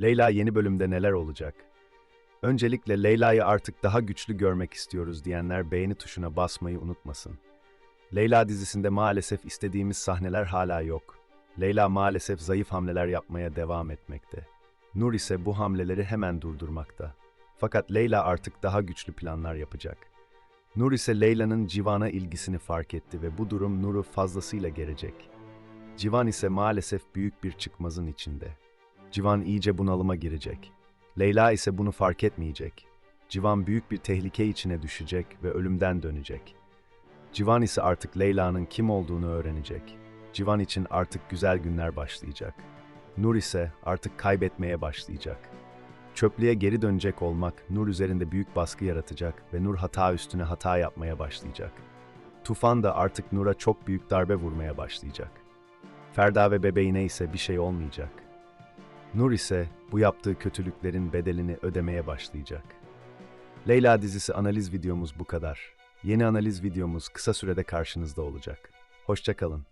Leyla yeni bölümde neler olacak? Öncelikle Leyla'yı artık daha güçlü görmek istiyoruz diyenler beğeni tuşuna basmayı unutmasın. Leyla dizisinde maalesef istediğimiz sahneler hala yok. Leyla maalesef zayıf hamleler yapmaya devam etmekte. Nur ise bu hamleleri hemen durdurmakta. Fakat Leyla artık daha güçlü planlar yapacak. Nur ise Leyla'nın Civan'a ilgisini fark etti ve bu durum Nur'u fazlasıyla gerecek. Civan ise maalesef büyük bir çıkmazın içinde. Civan iyice bunalıma girecek. Leyla ise bunu fark etmeyecek. Civan büyük bir tehlike içine düşecek ve ölümden dönecek. Civan ise artık Leyla'nın kim olduğunu öğrenecek. Civan için artık güzel günler başlayacak. Nur ise artık kaybetmeye başlayacak. Çöplüğe geri dönecek olmak Nur üzerinde büyük baskı yaratacak ve Nur hata üstüne hata yapmaya başlayacak. Tufan da artık Nur'a çok büyük darbe vurmaya başlayacak. Ferda ve bebeğine ise bir şey olmayacak. Nur ise bu yaptığı kötülüklerin bedelini ödemeye başlayacak. Leyla dizisi analiz videomuz bu kadar. Yeni analiz videomuz kısa sürede karşınızda olacak. Hoşçakalın.